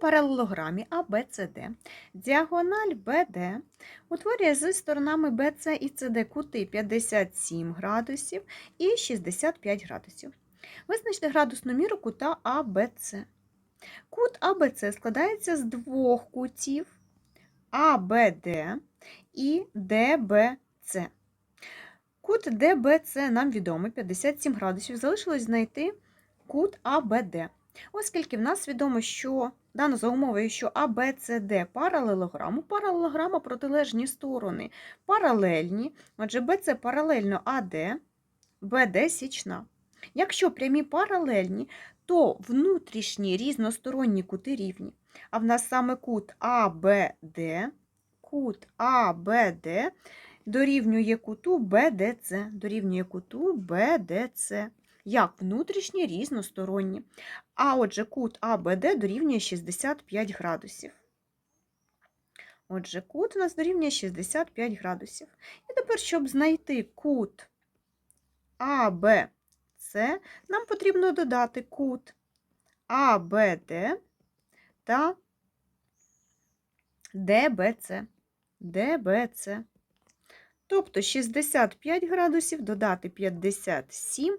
паралелограмі ABCD діагональ BD утворює з сторонами BC і CD кути 57 градусів і 65 градусів. Визначте градусну міру кута ABC. Кут ABC складається з двох кутів ABD і DBC. Кут DBC нам відомий 57 градусів. Залишилось знайти кут ABD. Оскільки в нас відомо, що дано за умовою, що ABCD паралелограму, паралелограма протилежні сторони паралельні, отже, BC паралельно AD, BD січна. Якщо прямі паралельні, то внутрішні різносторонні кути рівні. А в нас саме кут ABD, кут ABD дорівнює куту BDC, дорівнює куту BDC як внутрішні різносторонні. А отже, кут АБД дорівнює 65 градусів. Отже, кут у нас дорівнює 65 градусів. І тепер, щоб знайти кут АБЦ, нам потрібно додати кут АБД та ДБЦ. ДБЦ. Тобто 65 градусів додати 57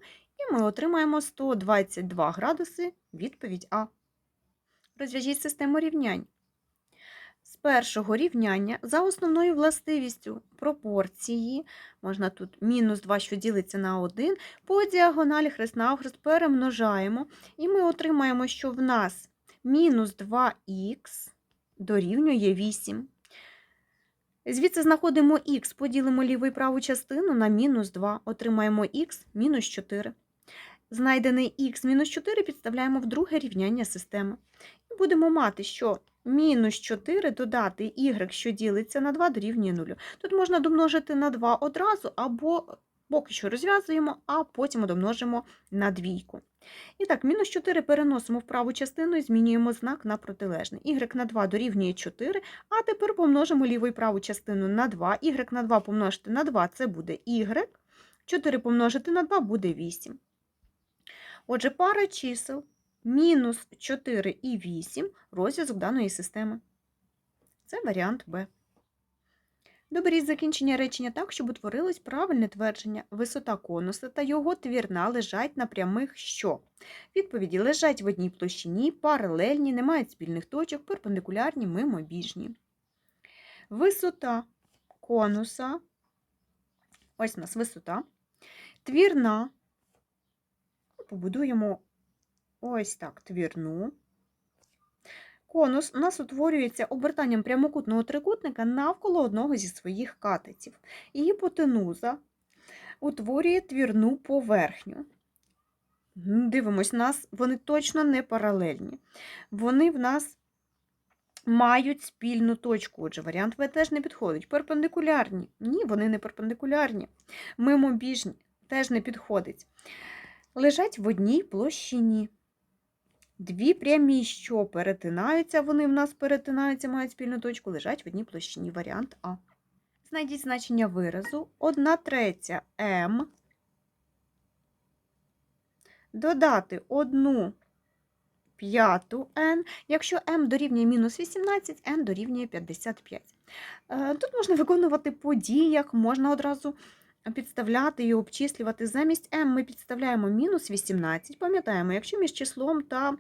і ми отримаємо 122 градуси відповідь А. Розв'яжіть систему рівнянь. З першого рівняння за основною властивістю пропорції, можна тут мінус 2, що ділиться на 1, по діагоналі хрест навхрест перемножаємо, і ми отримаємо, що в нас мінус 2х дорівнює 8. Звідси знаходимо х, поділимо ліву і праву частину на мінус 2, отримаємо х мінус 4. Знайдений х мінус 4 підставляємо в друге рівняння системи. І будемо мати, що мінус 4 додати y, що ділиться на 2, дорівнює 0. Тут можна домножити на 2 одразу, або поки що розв'язуємо, а потім домножимо на двійку. І так, мінус 4 переносимо в праву частину і змінюємо знак на протилежний. y на 2 дорівнює 4, а тепер помножимо ліву і праву частину на 2. y на 2 помножити на 2 це буде y. 4 помножити на 2 буде 8. Отже, пара чисел мінус 4 і 8 розв'язок даної системи. Це варіант Б. Доберіть закінчення речення так, щоб утворилось правильне твердження. Висота конуса та його твірна лежать на прямих що? Відповіді лежать в одній площині, паралельні, не мають спільних точок, перпендикулярні, мимобіжні. Висота конуса. Ось у нас висота. Твірна. Побудуємо ось так твірну. Конус у нас утворюється обертанням прямокутного трикутника навколо одного зі своїх катетів. І гіпотенуза утворює твірну поверхню. Дивимось, нас вони точно не паралельні. Вони в нас мають спільну точку. Отже, варіант В теж не підходить. Перпендикулярні. Ні, вони не перпендикулярні. Мимобіжні теж не підходить. Лежать в одній площині. Дві прямі, що перетинаються, вони в нас перетинаються, мають спільну точку, лежать в одній площині. Варіант А. Знайдіть значення виразу 1 третя М. Додати 1 п'яту n. Якщо m дорівнює мінус 18, n дорівнює 55. Е, Тут можна виконувати по діях, можна одразу підставляти і обчислювати. Замість m ми підставляємо мінус 18. Пам'ятаємо, якщо між числом та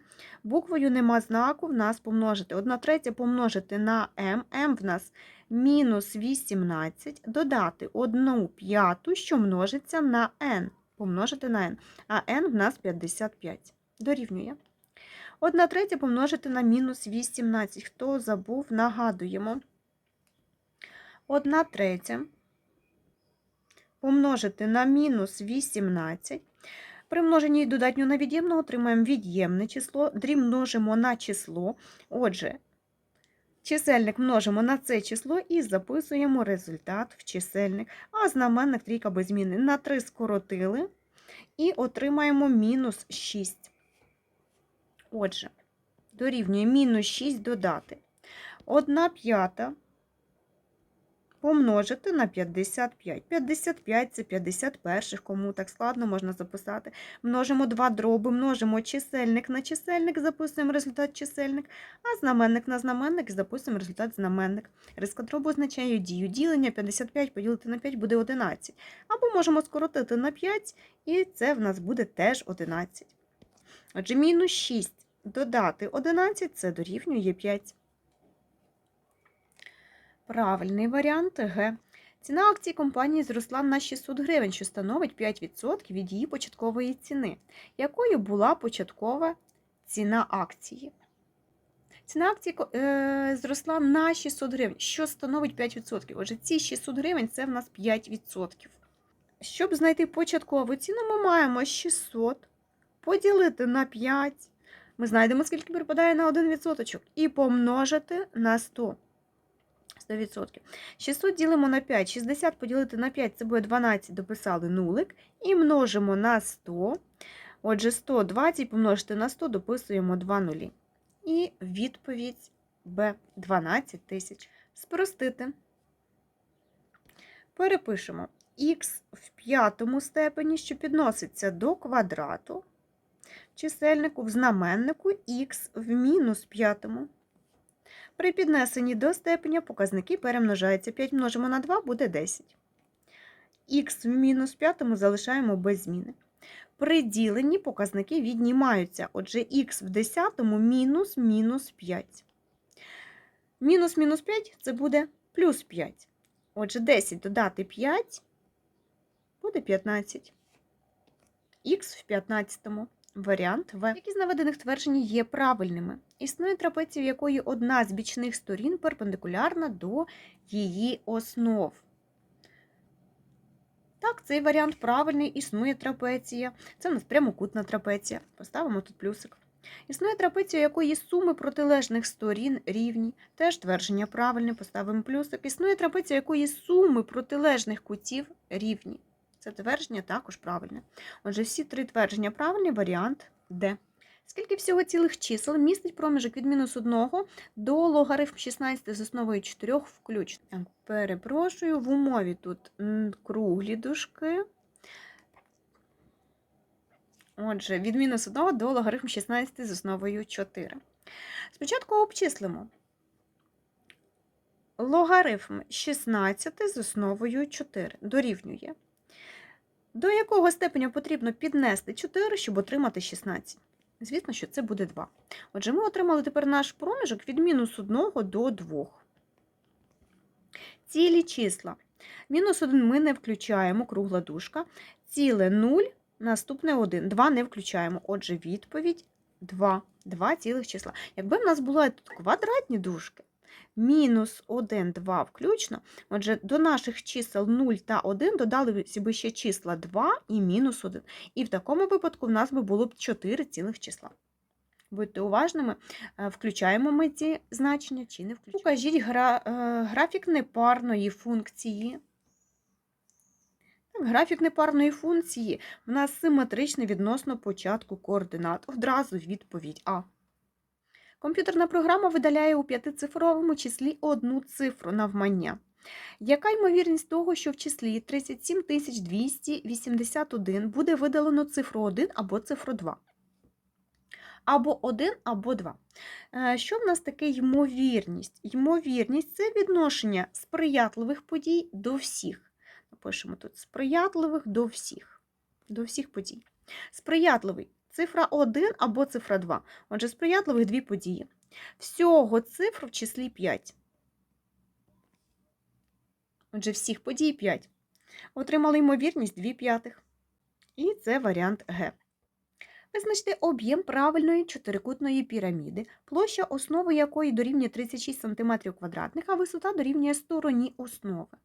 буквою нема знаку, в нас помножити 1 третя помножити на m, m в нас мінус 18, додати 1 п'яту, що множиться на n, помножити на n, а n в нас 55. Дорівнює. 1 третя помножити на мінус 18. Хто забув, нагадуємо. 1 третя помножити на мінус 18. При множенні додатнього на від'ємне отримаємо від'ємне число, дріб множимо на число. Отже, чисельник множимо на це число і записуємо результат в чисельник. А знаменник трійка без зміни на 3 скоротили і отримаємо мінус 6. Отже, дорівнює мінус 6 додати. 1 п'ята помножити на 55. 55 – це 51, кому так складно можна записати. Множимо два дроби, множимо чисельник на чисельник, записуємо результат чисельник, а знаменник на знаменник записуємо результат знаменник. Риска дробу означає дію ділення, 55 поділити на 5 буде 11. Або можемо скоротити на 5, і це в нас буде теж 11. Отже, мінус 6 додати 11 – це дорівнює 5. Правильний варіант Г. Ціна акцій компанії зросла на 600 гривень, що становить 5% від її початкової ціни. Якою була початкова ціна акції? Ціна акції е, зросла на 600 гривень, що становить 5%. Отже, ці 600 гривень це в нас 5%. Щоб знайти початкову ціну, ми маємо 600 поділити на 5. Ми знайдемо, скільки припадає на 1%, і помножити на 100. 100%. 600 ділимо на 5. 60 поділити на 5 це буде 12, дописали нулик. І множимо на 100. Отже, 120 помножити на 100, дописуємо 2 нулі. І відповідь Б 12 тисяч. Спростити. Перепишемо х в п'ятому степені, що підноситься до квадрату. Чисельнику в знаменнику х в мінус п'ятому. При піднесенні до степеня показники перемножаються. 5 множимо на 2 буде 10. Х в мінус п'ятому залишаємо без зміни. При діленні показники віднімаються. Отже, х в десятому мінус мінус 5. Мінус мінус 5 це буде плюс 5. Отже, 10 додати 5 буде 15. Х в 15. Варіант В. Які з наведених тверджень є правильними? Існує трапеція, в якої одна з бічних сторін перпендикулярна до її основ. Так, цей варіант правильний, існує трапеція. Це у нас прямокутна трапеція. Поставимо тут плюсик. Існує трапеція, якої суми протилежних сторін рівні. Теж твердження правильне, поставимо плюсик. Існує трапеція, якої суми протилежних кутів рівні. Це твердження також правильне. Отже, всі три твердження правильні, варіант Д. Скільки всього цілих чисел містить проміжок від мінус 1 до логарифм 16 з основою 4 включно? Так, перепрошую, в умові тут круглі дужки. Отже, від мінус 1 до логарифм 16 з основою 4. Спочатку обчислимо. Логарифм 16 з основою 4 дорівнює. До якого степеня потрібно піднести 4, щоб отримати 16? Звісно, що це буде 2. Отже, ми отримали тепер наш проміжок від мінус 1 до 2. Цілі числа. Мінус 1 ми не включаємо, кругла дужка. Ціле 0, наступне 1. 2 не включаємо. Отже, відповідь 2. 2 цілих числа. Якби в нас були тут квадратні дужки, мінус 1, 2 включно, отже, до наших чисел 0 та 1 додали б ще числа 2 і мінус 1. І в такому випадку в нас би було б 4 цілих числа. Будьте уважними, е, включаємо ми ці значення чи не включаємо. Покажіть гра, е, графік непарної функції. Графік непарної функції в нас симетричний відносно початку координат. Одразу відповідь А. Комп'ютерна програма видаляє у п'ятицифровому числі одну цифру навмання. Яка ймовірність того, що в числі 37281 буде видалено цифру 1 або цифру 2? Або 1, або 2. Е, Що в нас таке ймовірність? Ймовірність це відношення сприятливих подій до всіх. Напишемо тут сприятливих до всіх. До всіх подій. Сприятливий цифра 1 або цифра 2. Отже, сприятливих дві події. Всього цифр в числі 5. Отже, всіх подій 5. Отримали ймовірність 2 п'ятих. І це варіант Г. Визначте об'єм правильної чотирикутної піраміди, площа основи якої дорівнює 36 см а висота дорівнює стороні основи.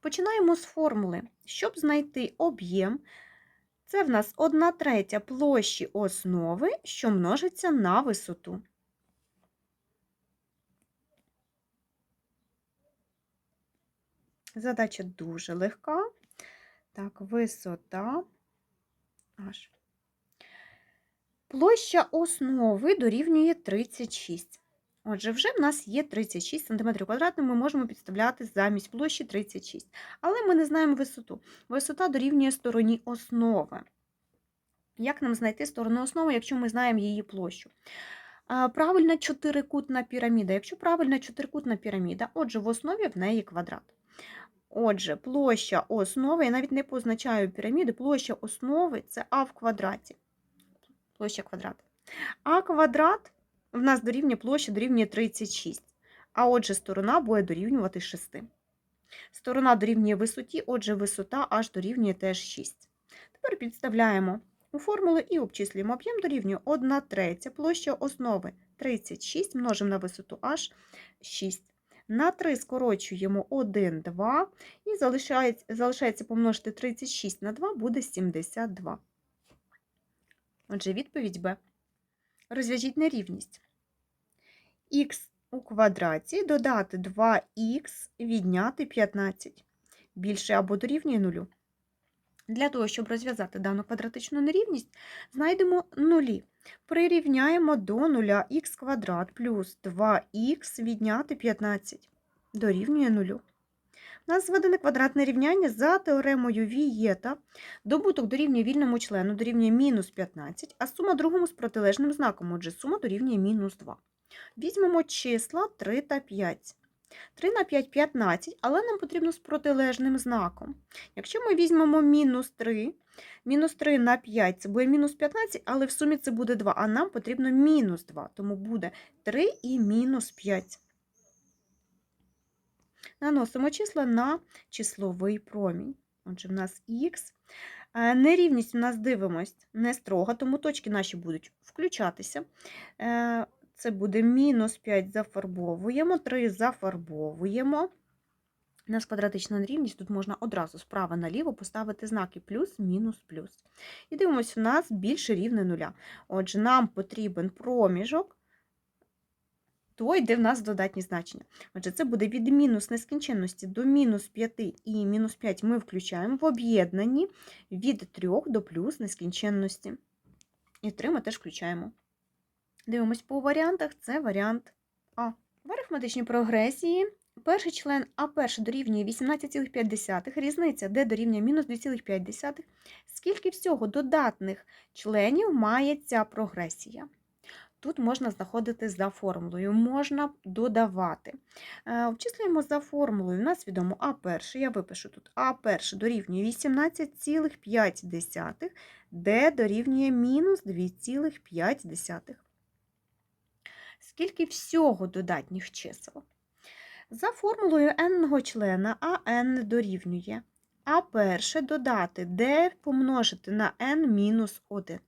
Починаємо з формули. Щоб знайти об'єм, це в нас 1 третя площі основи, що множиться на висоту. Задача дуже легка. Так, висота H. Площа основи дорівнює 36. Отже, вже в нас є 36 см квадратних, ми можемо підставляти замість площі 36. Але ми не знаємо висоту. Висота дорівнює стороні основи. Як нам знайти сторону основи, якщо ми знаємо її площу? Правильна чотирикутна піраміда. Якщо правильна чотирикутна піраміда, отже, в основі в неї квадрат. Отже, площа основи, я навіть не позначаю піраміди, площа основи це а в квадраті. Площа квадрата. А квадрат в нас дорівнює площа дорівнює 36. А отже, сторона буде дорівнювати 6. Сторона дорівнює висоті, отже, висота аж дорівнює теж 6. Тепер підставляємо у формулу і обчислюємо об'єм дорівнює 1 третя площа основи 36 множимо на висоту аж 6. На 3 скорочуємо 1, 2 і залишається, залишається помножити 36 на 2 буде 72. Отже, відповідь Б. Розв'яжіть нерівність. х у квадраті додати 2х відняти 15 більше або дорівнює 0. Для того, щоб розв'язати дану квадратичну нерівність, знайдемо нулі. Прирівняємо до нуля х квадрат плюс 2х відняти 15 дорівнює 0. Нас зведене квадратне рівняння за теоремою Вієта. Добуток дорівнює вільному члену дорівнює мінус 15, а сума другому з протилежним знаком, отже, сума дорівнює мінус 2. Візьмемо числа 3 та 5. 3 на 5 – 15, але нам потрібно з протилежним знаком. Якщо ми візьмемо мінус 3, мінус 3 на 5 це буде мінус 15, але в сумі це буде 2, а нам потрібно мінус 2, тому буде 3 і мінус 5. Наносимо числа на числовий промінь. Отже, в нас х. Е, Нерівність у нас дивимось не строга, тому точки наші будуть включатися. Е, Це буде мінус 5 зафарбовуємо, 3 зафарбовуємо. У нас квадратична нерівність, тут можна одразу справа наліво поставити знаки плюс, мінус, плюс. І дивимося, у нас більше рівне нуля. Отже, нам потрібен проміжок, той, де в нас додатні значення. Отже, це буде від мінус нескінченності до мінус 5 і мінус 5 ми включаємо в об'єднанні від 3 до плюс нескінченності. І 3 ми теж включаємо. Дивимось по варіантах, це варіант А. В арифметичній прогресії перший член А1 дорівнює 18,5, різниця Д дорівнює мінус 2,5. Скільки всього додатних членів має ця прогресія? Тут можна знаходити за формулою, можна додавати. Е, Обчислюємо за формулою. У нас відомо А1, я випишу тут А1 дорівнює 18,5, Д дорівнює мінус 2,5. Скільки всього додатніх чисел? За формулою n члена АН дорівнює А1 додати d помножити на n мінус 1.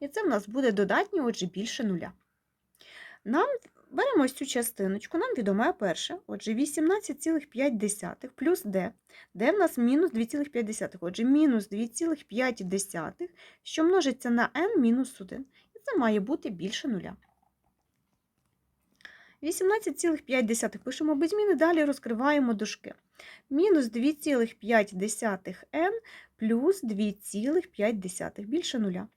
І це в нас буде додатнє, отже, більше нуля. Нам беремо ось цю частиночку, нам відомо А1, отже, 18,5 плюс d. d в нас мінус 2,5, отже, мінус 2,5, що множиться на n мінус 1. І це має бути більше нуля. 18,5 пишемо без зміни, далі розкриваємо дужки. Мінус 2,5n плюс 2,5 більше нуля.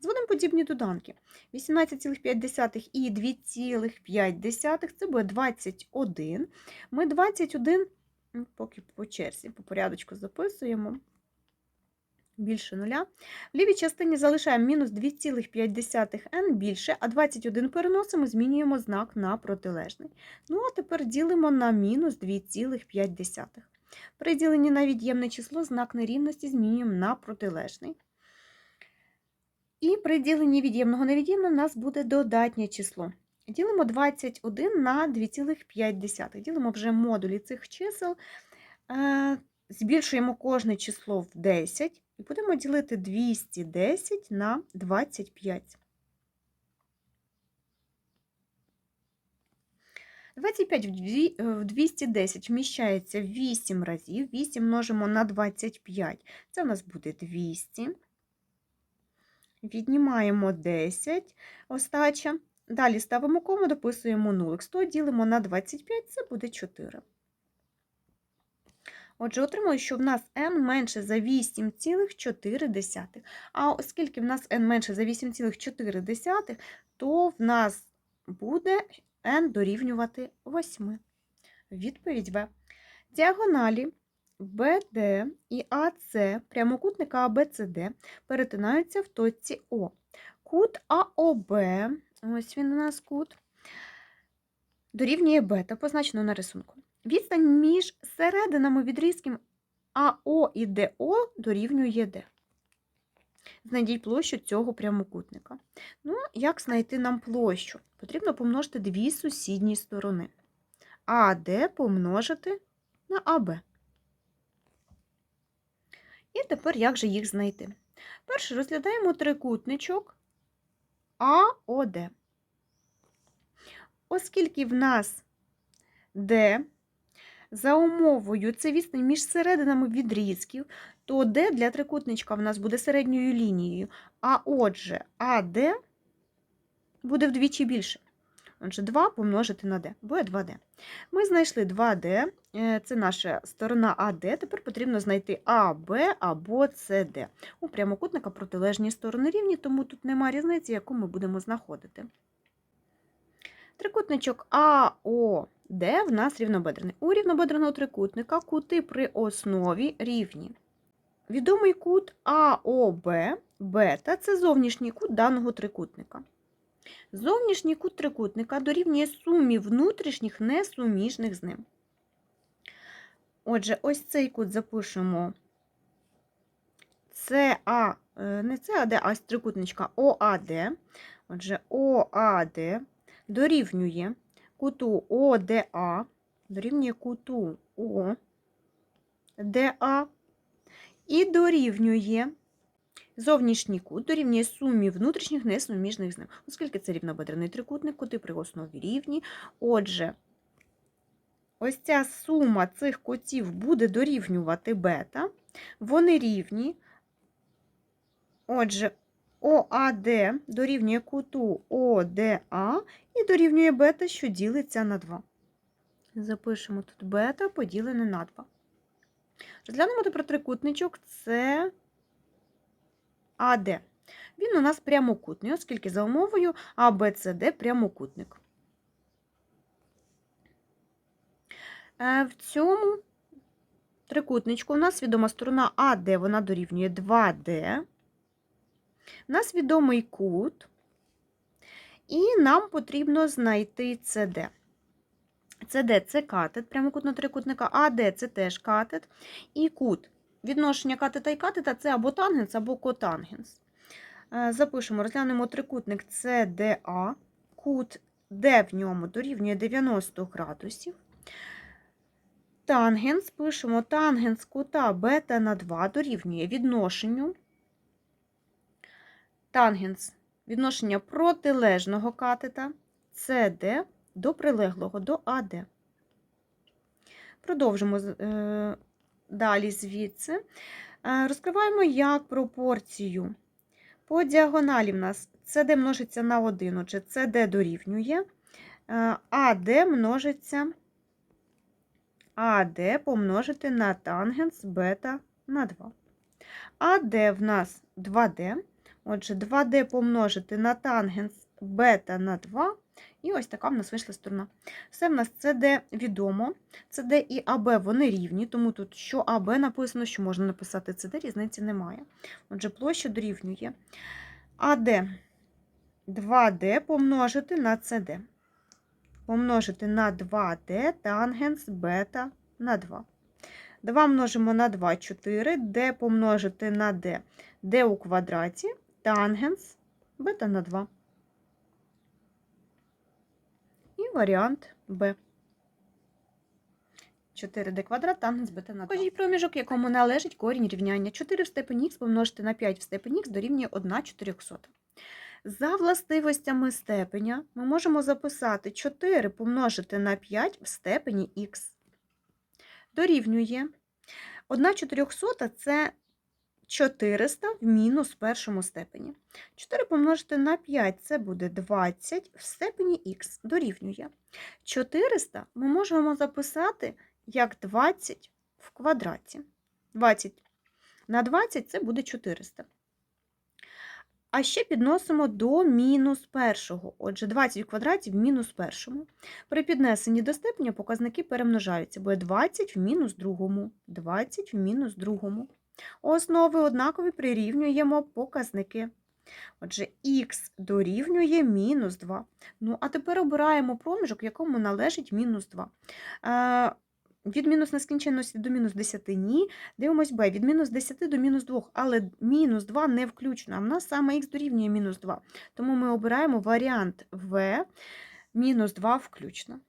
Зводимо подібні доданки. 18,5 і 2,5 це буде 21. Ми 21, ну, поки по черзі, по порядочку записуємо. Більше нуля. В лівій частині залишаємо мінус 2,5n більше, а 21 переносимо, змінюємо знак на протилежний. Ну, а тепер ділимо на мінус 2,5. При діленні на від'ємне число знак нерівності змінюємо на протилежний. І при діленні від'ємного на від'ємне у нас буде додатнє число. Ділимо 21 на 2,5. Ділимо вже модулі цих чисел. Е, Збільшуємо кожне число в 10 і будемо ділити 210 на 25. 25 в дві- е, в 210 вміщається 8 разів. 8 множимо на 25. Це у нас буде 200. Віднімаємо 10 остача. Далі ставимо кому, дописуємо 0. 100 ділимо на 25, це буде 4. Отже, отримую, що в нас n менше за 8,4. А оскільки в нас n менше за 8,4, то в нас буде n дорівнювати 8. Відповідь В. Діагоналі BD і AC прямокутника ABCD перетинаються в точці О. Кут АОБ, ось він у нас кут, дорівнює бета, позначено на рисунку. Відстань між серединами відрізків АО і ДО дорівнює Д. Знайдіть площу цього прямокутника. Ну, як знайти нам площу? Потрібно помножити дві сусідні сторони. АД помножити на АБ. І тепер як же їх знайти? Перше розглядаємо трикутничок АОД. Оскільки в нас D за умовою це відстань між серединами відрізків, то D для трикутничка в нас буде середньою лінією, а отже, АД буде вдвічі більше. Отже, 2 помножити на D, буде 2D. Ми знайшли 2D, е, це наша сторона АД, тепер потрібно знайти АБ або СД. У прямокутника протилежні сторони рівні, тому тут немає різниці, яку ми будемо знаходити. Трикутничок АОД в нас рівнобедрений. У рівнобедреного трикутника кути при основі рівні. Відомий кут АОБ, бета – це зовнішній кут даного трикутника. Зовнішній кут трикутника дорівнює сумі внутрішніх несуміжних з ним. Отже, ось цей кут запишемо СА, е, не САД, а з трикутничка ОАД. Отже, ОАД дорівнює куту ОДА, дорівнює куту ОДА і дорівнює Зовнішній кут дорівнює сумі внутрішніх несуміжних з ним, оскільки це рівнобедрений трикутник, кути при основі рівні. Отже, ось ця сума цих кутів буде дорівнювати бета. Вони рівні. Отже, ОАД дорівнює куту ОДА і дорівнює бета, що ділиться на 2. Запишемо тут бета поділене на 2. Розглянемо тепер трикутничок це АД. Він у нас прямокутний, оскільки за умовою АБЦД прямокутник. Е, В цьому трикутничку у нас відома сторона АД, вона дорівнює 2D. У нас відомий кут, і нам потрібно знайти СД. СД це катет прямокутного трикутника, АД це теж катет, і кут Відношення катета і катета це або тангенс, або котангенс. Е, запишемо, розглянемо трикутник CDA, кут D в ньому дорівнює 90 градусів. Тангенс, пишемо тангенс кута бета на 2 дорівнює відношенню. Тангенс відношення протилежного катета CD до прилеглого до АД. Продовжимо е, далі звідси. Е, розкриваємо як пропорцію. По діагоналі в нас CD множиться на 1, отже, CD дорівнює, АД множиться АД помножити на тангенс бета на 2. АД в нас 2D, отже, 2D помножити на тангенс бета на 2 і ось така в нас вийшла сторона. Все в нас CD відомо. CD і АБ вони рівні, тому тут що АБ написано, що можна написати CD, різниці немає. Отже, площа дорівнює АД 2D помножити на CD. Помножити на 2D тангенс бета на 2. 2 множимо на 2 4, D помножити на D, D у квадраті, тангенс бета на 2. І варіант Б. 4d квадрат тангенс бета на 2. Покажіть проміжок, якому належить корінь рівняння 4 в степені х помножити на 5 в степені х дорівнює 1 400. За властивостями степеня ми можемо записати 4 помножити на 5 в степені х. Дорівнює 1 400 – це 400 в мінус першому степені. 4 помножити на 5 це буде 20 в степені х дорівнює. 400 ми можемо записати як 20 в квадраті. 20 на 20 це буде 400. А ще підносимо до мінус першого. Отже, 20 в квадраті в мінус першому. При піднесенні до степеня показники перемножаються. Буде 20 в мінус другому. 20 в мінус другому. Основи однакові прирівнюємо показники. Отже, х дорівнює мінус 2. Ну, а тепер обираємо проміжок, якому належить мінус 2. Е, від мінус нескінченності до мінус 10 ні. Дивимось b, від мінус 10 до мінус 2, але мінус 2 не включено, а в нас саме х дорівнює мінус 2. Тому ми обираємо варіант В, мінус 2 включно.